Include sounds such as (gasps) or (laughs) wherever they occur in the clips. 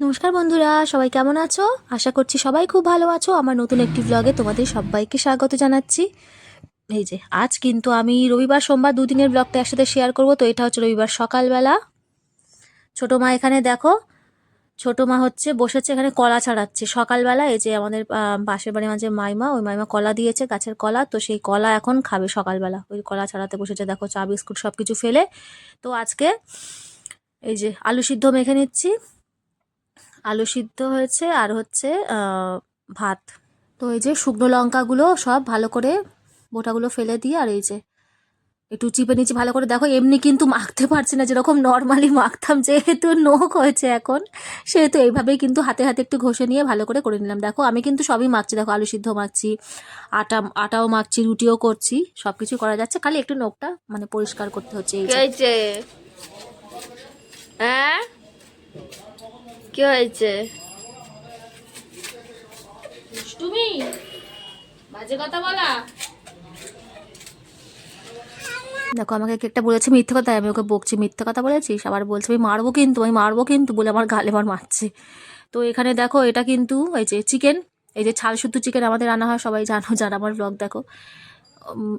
নমস্কার বন্ধুরা, সবাই কেমন আছো? আশা করছি সবাই খুব ভালো আছো। আমার নতুন একটি ব্লগে তোমাদের সবাইকে স্বাগত জানাচ্ছি। এই যে, আজ কিন্তু আমি রবিবার, সোমবার দুদিনের ব্লগটা একসাথে শেয়ার করব। তো এটা হচ্ছে রবিবার সকালবেলা। ছোটো মা এখানে দেখো, ছোটো মা হচ্ছে বসেছে এখানে কলা ছাড়াচ্ছে। সকালবেলা এই যে আমাদের পাশের বাড়ির মাঝে মাইমা, ওই মাইমা কলা দিয়েছে গাছের কলা। তো সেই কলা এখন খাবে সকালবেলা। ওই কলা ছাড়াতে বসেছে, দেখো চা, বিস্কুট সব কিছু ফেলে। তো আজকে এই যে আলু সিদ্ধ মেখে নিচ্ছি। আলু সিদ্ধ হয়েছে আর হচ্ছে ভাত। তো এই যে শুকনো লঙ্কাগুলো সব ভালো করে বোটাগুলো ফেলে দিয়ে, আর এই যে একটু চিপে নিচ্ছি ভালো করে দেখো, এমনি কিন্তু মাখতে পারছি না, যেরকম নর্মালি মাখতাম, যেহেতু নোক হয়েছে এখন, সেহেতু এইভাবেই কিন্তু হাতে হাতে একটু ঘষে নিয়ে ভালো করে করে নিলাম। দেখো, আমি কিন্তু সবই মাখছি, দেখো, আলু সিদ্ধ মাখছি, আটা, আটাও মাখছি, রুটিও করছি সব কিছু করা যাচ্ছে, খালি একটু নোকটা মানে পরিষ্কার করতে হচ্ছে। হ্যাঁ? কি হয়েছে? তুমি বাজে কথা বলা। দেখো আমাকে কেকটা বলেছে মিথ্যে কথা আমি ওকে বকছি মিথ্যে কথা বলেছিস আবার বলছে আমি মারবো কিন্তু আমি মারবো কিন্তু বলে আমার গালে আমার মারছে। তো এখানে দেখো এটা কিন্তু এই যে চিকেন এই যে ছাল শুদ্ধ চিকেন আমাদের রান্না হয় সবাই জানো যারা আমার ব্লগ দেখো।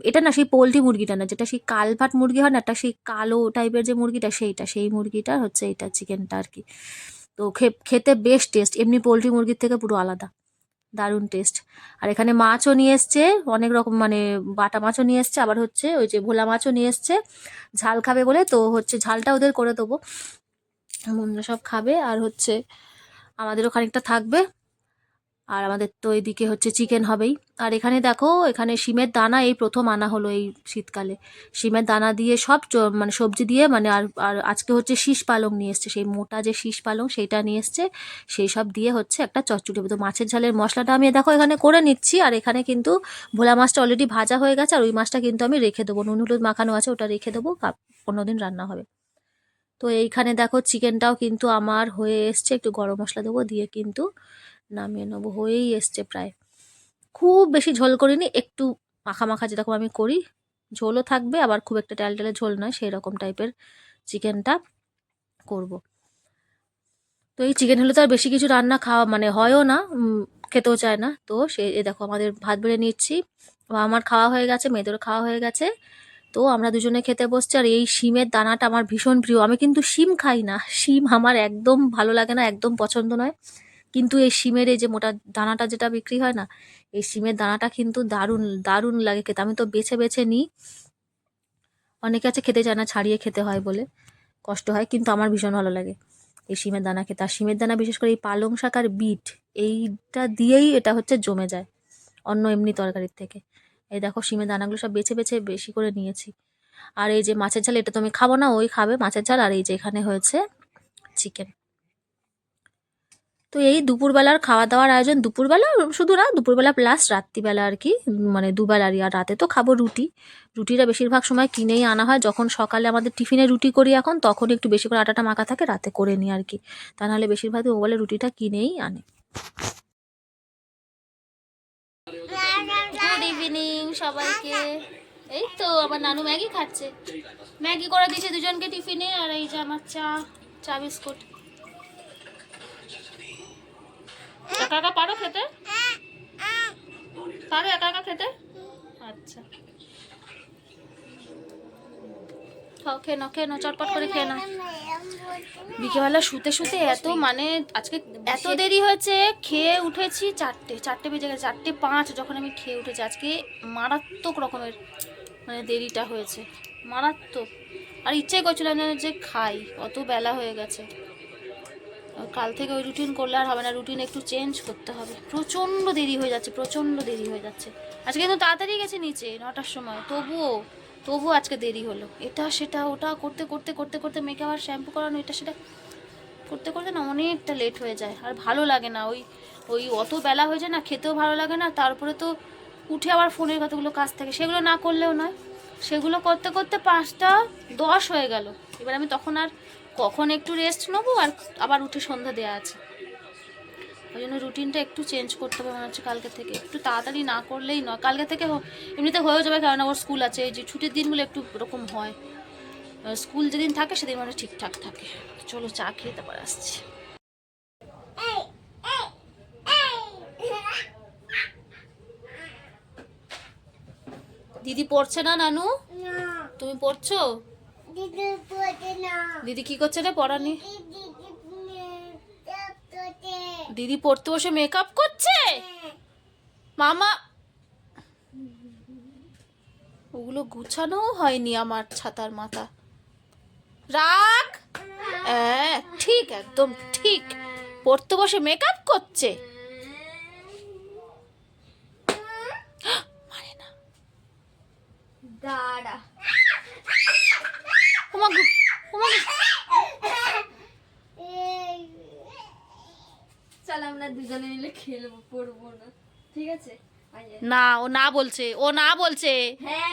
এটা না সেই পোলট্রি মুরগিটা না যেটা সেই কালভাট মুরগি হয় না একটা সেই কালো টাইপের যে মুরগিটা সেইটা সেই মুরগিটা হচ্ছে এটা চিকেনটা আর কি। তো খেতে বেশ টেস্ট এমনি পোলট্রি মুরগির থেকে পুরো আলাদা। দারুণ টেস্ট আর এখানে মাছও নিয়ে এসছে, অনেক রকম মানে বাটা মাছও নিয়ে এসছে, আবার হচ্ছে ওই যে ভোলা মাছও নিয়ে এসছে। ঝাল খাবে বলে, তো হচ্ছে ঝালটা ওদের করে দেবো। বন্ধুরা সব খাবে, আর হচ্ছে আমাদেরও খানিকটা থাকবে। আর আমাদের তো এদিকে হচ্ছে চিকেন হবেই। আর এখানে দেখো, এখানে শিমের দানা এই প্রথম আনা হলো এই শীতকালে। শিমের দানা দিয়ে সব মানে সবজি দিয়ে মানে আর আর আজকে হচ্ছে শীষ পালং নিয়ে এসছে। সেই মোটা যে শীষ পালং সেইটা নিয়ে এসছে। সেই সব দিয়ে হচ্ছে একটা চচ্চড়ি। তো মাছের ঝালের মশলাটা আমি দেখো এখানে করে নিচ্ছি। আর এখানে কিন্তু ভোলা মাছটা অলরেডি ভাজা হয়ে গেছে। আর ওই মাছটা কিন্তু আমি রেখে দেবো। নুন, হলুদ মাখানো আছে, ওটা রেখে দেবো। পনেরো দিন রান্না হবে। তো এইখানে দেখো চিকেনটাও কিন্তু আমার হয়ে এসছে। একটু গরম মশলা দেবো, দিয়ে কিন্তু নামিয়ে নেব, হয়েই এসছে প্রায়। খুব বেশি ঝোল করিনি, একটু মাখা মাখা যেরকম আমি করি, ঝোলও থাকবে, আবার খুব একটা টাল টালে ঝোল নয় সেই রকম টাইপের চিকেনটা করব। তো এই চিকেন হলে তো আর বেশি কিছু রান্না খাওয়া মানে হয়ও না খেতেও চায় না। তো সে দেখো, আমাদের ভাত বেড়ে নিচ্ছি আমার খাওয়া হয়ে গেছে, মেয়েদেরও খাওয়া হয়ে গেছে। তো আমরা দুজনে খেতে বসছি, আর এই শিমের দানাটা আমার ভীষণ প্রিয়। আমি কিন্তু শিম খাই না, শিম আমার একদম ভালো লাগে না, একদম পছন্দ নয়। কিন্তু এই শিমের এই যে মোটা দানাটা যেটা বিক্রি হয় না, এই শিমের দানাটা কিন্তু দারুণ দারুণ লাগে খেতে। আমি তো বেছে বেছে নিই। অনেকে আছে খেতে চায় না, ছাড়িয়ে খেতে হয় বলে। কষ্ট হয়, কিন্তু আমার ভীষণ ভালো লাগে এই শিমের দানা খেতে। আর শিমের দানা বিশেষ করে এই পালং শাক আর বিট, এইটা দিয়েই এটা হচ্ছে জমে যায় অন্য এমনি তরকারির থেকে। এই দেখো শিমের দানাগুলো সব বেছে বেছে বেশি করে নিয়েছি। আর এই যে মাছের ঝাল, এটা তো আমি খাব না, ওই খাবে মাছের ঝাল। আর এই যে এখানে হয়েছে চিকেন। তো এই দুপুরবেলার খাওয়া দাওয়ার আয়োজন দুপুরবেলা? শুধু না, দুপুরবেলা প্লাস রাত্রিবেলা আর কি মানে দুবেলারই আর রাতে তো খাব রুটি। রুটিটা বেশিরভাগ সময় কিনেই আনা হয়। যখন সকালে আমাদের টিফিনে রুটি করি এখন, তখন একটু বেশি করে আটাটা মাখা থাকে, রাতে করে নিই আর কি। তা নাহলে বেশিরভাগই মোবাইলে রুটিটা কিনেই আনে। গুড ইভিনিং সবাইকে। এই তো আমার নানু ম্যাগি খাচ্ছে। ম্যাগি করে দিয়েছে দুজনকে টিফিনে, আর এই যে আমার চা চা বিস্কুট। একা একা পারো খেতে? পারো একা একা খেতে? আচ্ছা। খাও খেয়ে নাও খেয়ে নাও চটপট করে খেয়ে নাও। শুতে শুতে এত মানে আজকে এত দেরি হয়েছে খেয়ে উঠেছি চারটে চারটে বেজে গেছে চারটে পাঁচ যখন আমি খেয়ে উঠেছি। আজকে মারাত্মক রকমের মানে দেরিটা হয়েছে মারাত্মক। আর ইচ্ছাই করছিলাম যেন যে খাই অত বেলা হয়ে গেছে। কাল থেকে ওই রুটিন করলে আর হবে না রুটিন একটু চেঞ্জ করতে হবে। প্রচণ্ড দেরি হয়ে যাচ্ছে, প্রচণ্ড দেরি হয়ে যাচ্ছে। আজকে কিন্তু তাড়াতাড়ি গেছে নিচে, নটার সময়। তবুও তবুও আজকে দেরি হলো। এটা, সেটা, ওটা করতে করতে করতে করতে মেয়েকে আবার শ্যাম্পু করানো, এটা, সেটা করতে করতে না অনেকটা লেট হয়ে যায়। আর ভালো লাগে না, ওই ওই অত বেলা হয়ে যায় না, খেতেও ভালো লাগে না, তারপরে তো উঠে আবার ফোনের কতগুলো কাজ থাকে, সেগুলো না করলেও নয়। সেগুলো করতে করতে পাঁচটা দশ হয়ে গেল। এবার আমি তখন আর কখন একটু রেস্ট নেব আর আবার উঠে সন্ধ্যা দেওয়া আছে। ওই জন্য রুটিনটা একটু চেঞ্জ করতে হবে মনে হচ্ছে কালকে থেকে। একটু তাড়াতাড়ি না করলেই নয়। কালকে থেকে এমনিতে হয়েও যাবে কারণ ওর স্কুল আছে। এই যে ছুটির দিনগুলো একটু ওরকম হয়। স্কুল যেদিন থাকে সেদিন মানে ঠিকঠাক থাকে। চলো চা খেয়ে তারপর আসছি। দিদি পড়ছে না নানু? তুমি পড়ছো? দিদি কি করছে রে পড়ানি? দিদি পড়তে বসে মেকআপ করছে? মামা। ওগুলো গুছানো হয়নি আমার ছাতার মাথা। রাখ। হ্যাঁ ঠিক একদম ঠিক। পড়তে বসে মেকআপ করছে। (gasps) না। দাঁড়া। ওমা গো। চল আমরা দুজনে মিলে খেলব পড়ব না। ঠিক আছে? না ও না বলছে ও না বলছে। হ্যাঁ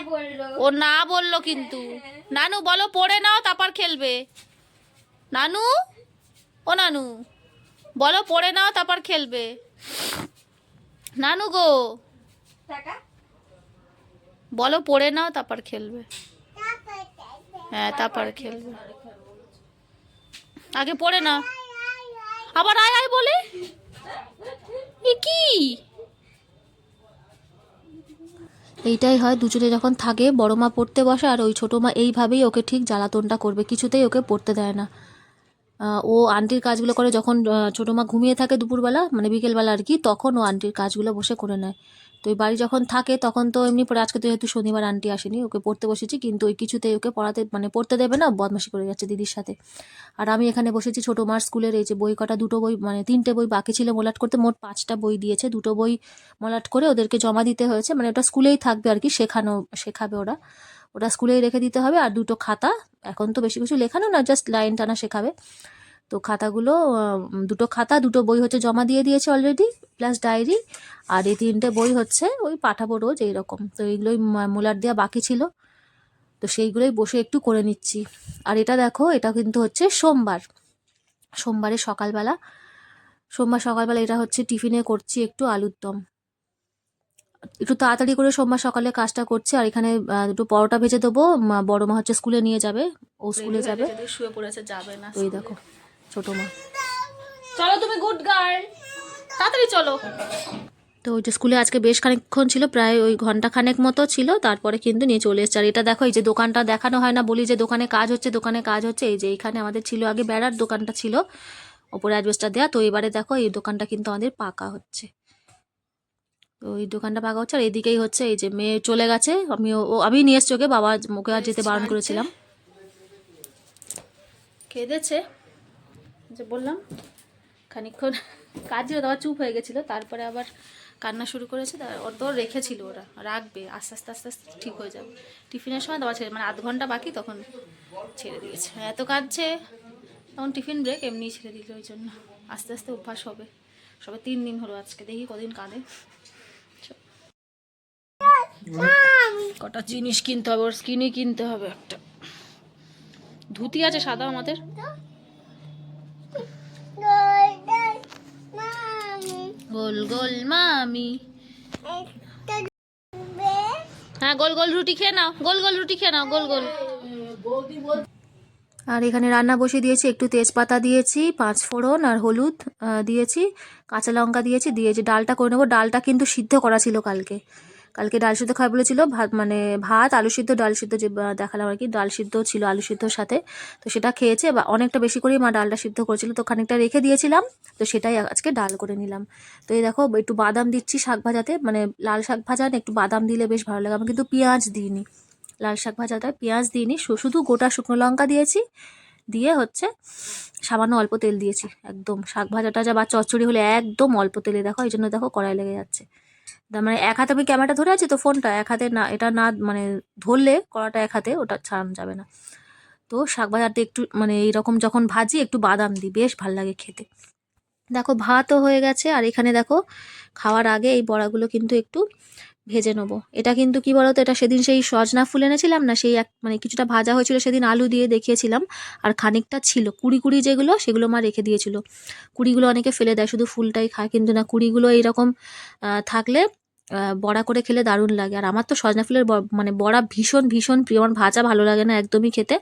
ও না বলল কিন্তু। নানু বলো পড়ে নাও তারপর খেলবে। নানু? ও নানু বলো পড়ে নাও তারপর খেলবে। নানু গো বলো পড়ে নাও তারপর খেলবে। হ্যাঁ তারপর খেলবে। আগে পড়ে নাও আবার আয় আয় বলে? এ কি? এইটাই হয় দুজনে যখন থাকে বড় মা পড়তে বসে আর ওই ছোটো মা এইভাবেই ওকে ঠিক জ্বালাতনটা করবে কিছুতেই ওকে পড়তে দেয় না। ও আন্টির কাজগুলো করে যখন ছোটো মা ঘুমিয়ে থাকে দুপুরবেলা মানে বিকেলবেলা আর কি, তখন ও আন্টির কাজগুলো বসে করে নেয়। তো ওই বাড়ি যখন থাকে, তখন তো এমনি পরে আজকে তো যেহেতু শনিবার আন্টি আসেনি, ওকে পড়তে বসেছি, কিন্তু ওই কিছুতেই ওকে পড়াতে মানে পড়তে দেবে না, বদমাশি করে যাচ্ছে দিদির সাথে। আর আমি এখানে বসেছি ছোটো মার স্কুলের, এই যে বই কটা, দুটো বই মানে তিনটে বই বাকি ছিল মোলাট করতে, মোট পাঁচটা বই দিয়েছে, দুটো বই মলাট করে ওদেরকে জমা দিতে হয়েছে মানে ওটা স্কুলেই থাকবে আর কি, শেখানো, শেখাবে ওরা। ওটা স্কুলেই রেখে দিতে হবে আর দুটো খাতা। এখন তো বেশি কিছু লেখানো না জাস্ট লাইন টানা শেখাবে। তো খাতাগুলো দুটো খাতা, দুটো বই হচ্ছে জমা দিয়ে দিয়েছে অলরেডি প্লাস ডায়েরি আর এই তিনটে বই হচ্ছে ওই পাঠাবো রোজ এইরকম। তো এইগুলোই মোলার দেওয়া বাকি ছিল। তো সেইগুলোই বসে একটু করে নিচ্ছি। আর এটা দেখো, এটা কিন্তু হচ্ছে সোমবার। সোমবারে সকালবেলা। সোমবার সকালবেলা এটা হচ্ছে টিফিনে করছি একটু আলুর দম একটু তাড়াতাড়ি করে সোমবার সকালে কাজটা করছে আর এখানে দুটো পরোটা ভেজে দেবো। বড় মা হচ্ছে স্কুলে নিয়ে যাবে ও স্কুলে যাবে। শুয়ে পড়েছে যাবে না এই দেখো ছোট মা। চলো তুমি গুড গার্ল তাড়াতাড়ি চলো। তো ওই যে স্কুলে আজকে বেশ খানিকক্ষণ ছিল প্রায় ওই ঘণ্টা খানেক মতো ছিল তারপরে কিন্তু নিয়ে চলে এসছে। আর এটা দেখো এই যে দোকানটা দেখানো হয় না বলি যে দোকানে কাজ হচ্ছে দোকানে কাজ হচ্ছে এই যে এখানে আমাদের ছিল আগে বেড়ার দোকানটা ছিল ওপরে অ্যাডভেস্টার দেওয়া তো এবারে দেখো এই দোকানটা কিন্তু আমাদের পাকা হচ্ছে। তো এই দোকানটা পাকা হচ্ছে। আর এদিকেই হচ্ছে এই যে মেয়ে চলে গেছে। আমি ও আমি নিয়ে এসছি ওকে। বাবা ওকে আর যেতে বারণ করেছিলাম। কেঁদেছে যে বললাম খানিকক্ষণ কাজ তারপর চুপ হয়ে গেছিল। তারপরে আবার কান্না শুরু করেছে। তার ওর তো রেখেছিল ওরা। রাখবে আস্তে আস্তে আস্তে আস্তে ঠিক হয়ে যাবে। টিফিনের সময় তোমার ছেড়ে মানে আধ ঘণ্টা বাকি তখন ছেড়ে দিয়েছে। এত কাঁদছে তখন টিফিন ব্রেক এমনি ছেড়ে দিল। ওই জন্য আস্তে আস্তে অভ্যাস হবে। সবে তিন দিন হলো আজকে। দেখি কদিন কাঁদে। কটা জিনিস কিনতে হবে, ওর স্কিনই কিনতে হবে একটা। ধুতি আছে সাদা আমাদের? গোল গোল মামি। হ্যাঁ গোল গোল রুটি খেয়ে নাও, গোল গোল রুটি খেয়ে নাও, গোল গোল। আর এখানে রান্না বসিয়ে দিয়েছি, একটু তেজপাতা দিয়েছি, পাঁচ ফোড়ন আর হলুদ দিয়েছি, কাঁচা লঙ্কা দিয়েছি দিয়েছি ডালটা করে নেব, ডালটা কিন্তু সিদ্ধ করা ছিল কালকে। কালকে ডাল সিদ্ধ খাওয়া বলেছিল, ভাত মানে ভাত, আলু সিদ্ধ, ডাল সিদ্ধ যে দেখালাম আর কি, ডাল সিদ্ধ ছিল আলু সিদ্ধর সাথে। তো সেটা খেয়েছে বা অনেকটা বেশি করেই মা ডালটা সিদ্ধ করেছিল, তো খানিকটা রেখে দিয়েছিলাম, তো সেটাই আজকে ডাল করে নিলাম। তো এই দেখো, একটু বাদাম দিচ্ছি শাক ভাজাতে মানে লাল শাক ভাজা একটু বাদাম দিলে বেশ ভালো লাগে আমি কিন্তু পেঁয়াজ দিইনি। লাল শাক ভাজাটা পেঁয়াজ দিইনি শুধু গোটা শুকনো লঙ্কা দিয়েছি, দিয়ে হচ্ছে সামান্য অল্প তেল দিয়েছি, একদম। শাক ভাজাটা টাজা বা চচ্চড়ি হলে একদম অল্প তেলে, দেখো এই জন্য দেখো কড়াই লেগে যাচ্ছে। মানে এক হাতে আমি ক্যামেরাটা ধরে আছি তো ফোনটা এক হাতে না, এটা না মানে ধরলে কড়াটা এক হাতে, ওটা ছাড়ানো যাবে না। তো শাক ভাজাতে একটু মানে এইরকম যখন ভাজি, একটু বাদাম দিই, বেশ ভালো লাগে খেতে। দেখো, ভাতও হয়ে গেছে, আর এখানে দেখো, খাওয়ার আগে এই বড়াগুলো কিন্তু একটু ভেজে নেব। এটা কিন্তু কি বলতো, এটা সেদিন সেই সজনা ফুল এনেছিলাম না, সেই এক মানে কিছুটা ভাজা হয়েছিল, সেদিন আলু দিয়ে দেখিয়েছিলাম। আর খানিকটা ছিল, কুড়ি কুড়ি যেগুলো, সেগুলো মা রেখে দিয়েছিল। কুড়িগুলো অনেকে ফেলে দেয়, শুধু ফুলটাই খায়, কিন্তু না, কুড়িগুলো এইরকম থাকলে বড়া করে খেলে দারুণ লাগে। আর আমার তো সজনা ফুলের মানে বড়া ভীষণ ভীষণ প্রিয়। আমার ভাজা ভালো লাগে না একদমই খেতে।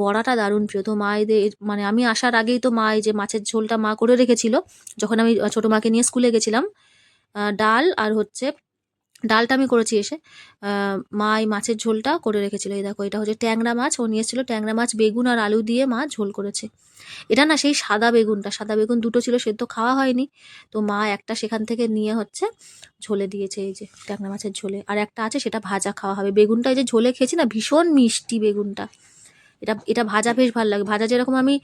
বড়াটা দারুণ প্রিয়। তো মা এদের মানে আমি আসার আগেই তো মা এই যে মাছের ঝোলটা মা করে রেখেছিল। যখন আমি ছোটো মাকে নিয়ে স্কুলে গেছিলাম ডাল আর হচ্ছে ডালটা আমি করেছি এসে মা এই মাছের ঝোলটা করে রেখেছিল। এই দেখো, এটা হচ্ছে ট্যাংরা মাছ। ও নিয়ে এসেছিল ট্যাংরা মাছ, বেগুন আর আলু দিয়ে মা ঝোল করেছে। এটা না সেই সাদা বেগুনটা, সাদা বেগুন দুটো ছিল, সেদ্ধ খাওয়া হয়নি। তো মা একটা সেখান থেকে নিয়ে হচ্ছে ঝোলে দিয়েছে, এই যে ট্যাংরা মাছের ঝোলে। আর একটা আছে, সেটা ভাজা খাওয়া হবে। বেগুনটা এই যে ঝোলে খেয়েছি না, ভীষণ মিষ্টি বেগুনটা। এটা এটা ভাজা বেশ ভালো লাগে। ভাজা যেরকম আমি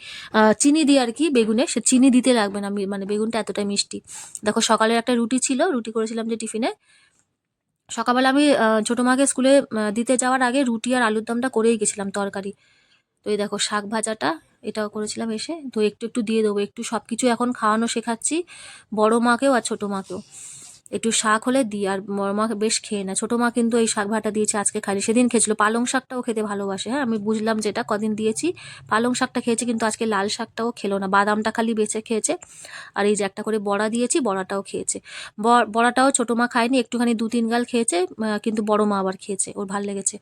চিনি দিই আর কি বেগুনে, সে চিনি দিতে লাগবে না। মানে বেগুনটা এতটাই মিষ্টি। দেখো, সকালের একটা রুটি ছিল, রুটি করেছিলাম যে টিফিনে। সকালবেলা আমি ছোট মাকে স্কুলে দিতে যাওয়ার আগে রুটি আর আলুর দমটা করেই গেছিলাম তরকারি। তো এই দেখো শাক ভাজাটা, এটাও করেছিলাম এসে। তো একটু একটু দিয়ে দেবো, একটু সব কিছু এখন খাওয়ানো শেখাচ্ছি বড় মাকেও আর ছোটো মাকেও। একটু শাক হলে দিই, আর মা বেশ খেয়ে না ছোটো মা কিন্তু এই শাক ভাটা দিয়েছে, আজকে খালি সেদিন খেয়েছিল। পালং শাকটাও খেতে ভালোবাসে। হ্যাঁ আমি বুঝলাম যেটা, কদিন দিয়েছি। পালং শাকটা খেয়েছে কিন্তু আজকে লাল শাকটাও খেলো না। বাদামটা খালি বেছে খেয়েছে। আর এই যে একটা করে বড়া দিয়েছি, বড়াটাও খেয়েছে। বড়াটাও ছোটো মা খায়নি, একটুখানি দু তিন গাল খেয়েছে কিন্তু বড় মা আবার খেয়েছে। ওর ভালো লেগেছে।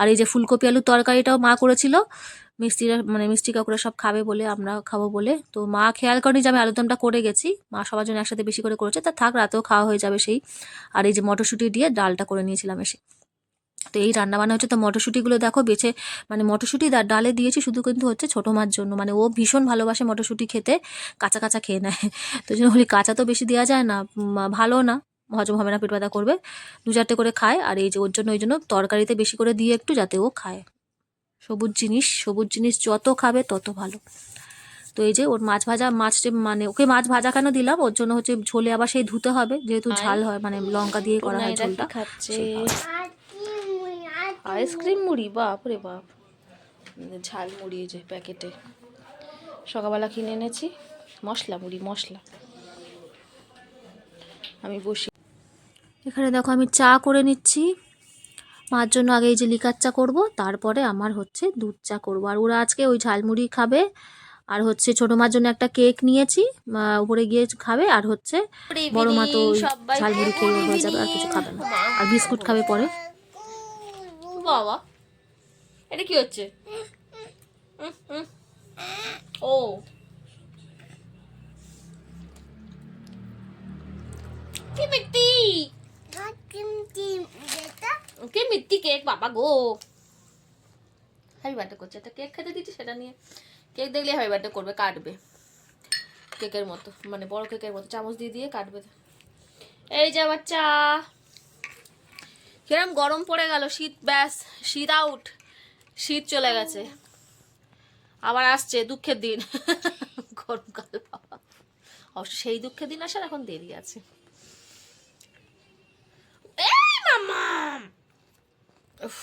আর এই যে ফুলকপি আলুর তরকারিটাও মা করেছিল। মিষ্টিরা মানে মিষ্টি কাকুরা সব খাবে বলে আমরা খাব বলে। তো মা খেয়াল করেনি যে আমি আলুরদমটা করে গেছি। মা সবার জন্য একসাথে বেশি করে করেছে। তা থাক, রাতেও খাওয়া হয়ে যাবে সেই। আর এই যে মটরশুঁটি দিয়ে ডালটা করে নিয়েছিলাম এসে। তো এই রান্না বান্না হচ্ছে, তো মটরশুঁটিগুলো দেখো বেছে মানে মটরশুঁটি ডালে দিয়েছি শুধু কিন্তু হচ্ছে ছোটো মার জন্য। মানে ও ভীষণ ভালোবাসে মটরশুঁটি খেতে, কাঁচা কাঁচা খেয়ে নেয়। (laughs) তো জন্য বলি কাঁচা তো বেশি দেওয়া যায় না ভালো না। হজম হবে না পেট ব্যথা করবে। দু চারটে করে খায়। আর এই যে ওর জন্য, ওই জন্য তরকারিতে বেশি করে দিয়ে একটু যাতে ও খায়। সবুজ জিনিস সবুজ জিনিস যত খাবে তত ভালো। তো এই যে ওর মাছ ভাজা মাছ মানে ওকে মাছ ভাজা কেন দিলাম? ওর জন্য হচ্ছে ঝোলে আবার সেই ধুতে হবে যেহেতু ঝাল হয় মানে লঙ্কা দিয়ে করা হয় ঝোলটা। আইসক্রিম মুড়ি বাপ রে বাপ। ঝাল মুড়ি যে প্যাকেটে। সকালবেলা কিনে এনেছি মশলা মুড়ি মশলা। আমি বসি। এখানে দেখো আমি চা করে নিচ্ছি। মার জন্য আগে এই যে লিকার চা করব তারপরে আমার হচ্ছে দুধ চা করব। আর ওরা আজকে ওই ঝালমুড়ি খাবে আর হচ্ছে ছোটো মার জন্য একটা কেক নিয়েছি উপরে গিয়ে খাবে আর হচ্ছে বড় মা তো ঝালমুড়ি খেয়ে হয়ে যাবে আর কিছু খাবে না। আর বিস্কুট খাবে পরে। বাবা এটা কি হচ্ছে? উম, উম। ও কি মিট্টি কি মিট্টি কেক, বাবা গো। হ্যাপি বার্থডে করছে। একটা কেক খেতে দিচ্ছি সেটা নিয়ে। কেক দেখলে হ্যাপি বার্থডে করবে, কাটবে। কেকের মতো মানে বড় কেকের মতো, চামচ দিয়ে দিয়ে কাটবে। এই যে আমার চা কিরম গরম পড়ে গেল, শীত, ব্যাস, শীত আউট শীত চলে গেছে। আবার আসছে দুঃখের দিন। গরমকাল, বাবা। অবশ্য সেই দুঃখের দিন আসার এখন দেরি আছে এই মামা উফ,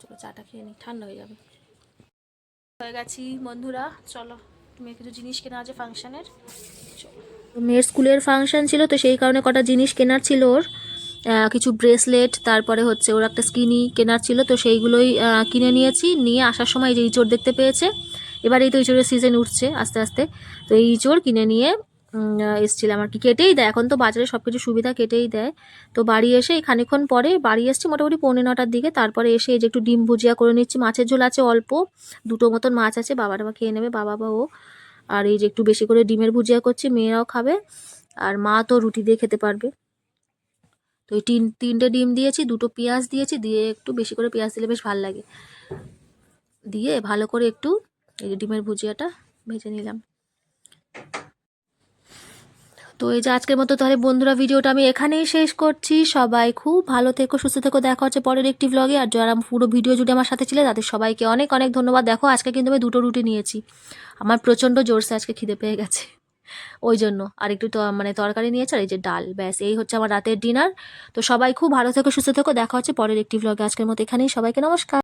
চলো চাটা খেয়ে নি ঠান্ডা হয়ে যাবে। হয়ে গেছি বন্ধুরা, চলো, তুমি কিছু জিনিস কেনা আছে ফাংশনের? মেয়ের স্কুলের ফাংশন ছিল তো সেই কারণে কটা জিনিস কেনার ছিল ওর। কিছু ব্রেসলেট, তারপরে হচ্ছে ওর একটা স্কিনি কেনার ছিল তো সেইগুলোই কিনে নিয়েছি। নিয়ে আসার সময় যে ইঁচড় দেখতে পেয়েছে। এবার এই তো ইঁচড়ের সিজন উঠছে আস্তে আস্তে। তো এই ইঁচড় কিনে নিয়ে এসছিলাম আর কি কেটেই দেয়। এখন তো বাজারে সব কিছু সুবিধা কেটেই দেয়। তো বাড়ি এসে খানিক্ষণ পরে বাড়ি এসছি মোটামুটি পৌনে নটার দিকে। তারপরে এসে এই যে একটু ডিম ভুজিয়া করে নিচ্ছি। মাছের ঝোল আছে অল্প। দুটো মতন মাছ আছে। বাবা টাবা খেয়ে নেবে, বাবা বা ও। আর এই যে একটু বেশি করে ডিমের ভুজিয়া করছি, মেয়েরাও খাবে। আর মা তো রুটি দিয়ে খেতে পারবে। তো ওই তিন, তিনটে ডিম দিয়েছি, দুটো পেঁয়াজ দিয়েছি। দিয়ে একটু বেশি করে পেঁয়াজ দিলে বেশ ভালো লাগে। দিয়ে ভালো করে একটু এই যে ডিমের ভুজিয়াটা ভেজে নিলাম। তো এই যে আজকের মতো তাহলে বন্ধুরা ভিডিওটা আমি এখানেই শেষ করছি। সবাই খুব ভালো থেকো, সুস্থ থেকো। দেখা হচ্ছে পরের একটি ব্লগে আর যারা পুরো ভিডিও জুড়ে আমার সাথে ছিলে, তাদের সবাইকে অনেক অনেক ধন্যবাদ। দেখো, আজকে কিন্তু আমি দুটো রুটি নিয়েছি। আমার প্রচণ্ড জোরসে আজকে খিদে পেয়ে গেছে। ওই জন্য। আর একটু তো মানে তরকারি নিয়েছে, আর এই যে ডাল। ব্যাস, এই হচ্ছে আমার রাতের ডিনার তো সবাই খুব ভালো থেকো, সুস্থ থেকো। দেখা হচ্ছে পরের একটি ব্লগে আজকের মতো এখানেই। সবাইকে নমস্কার।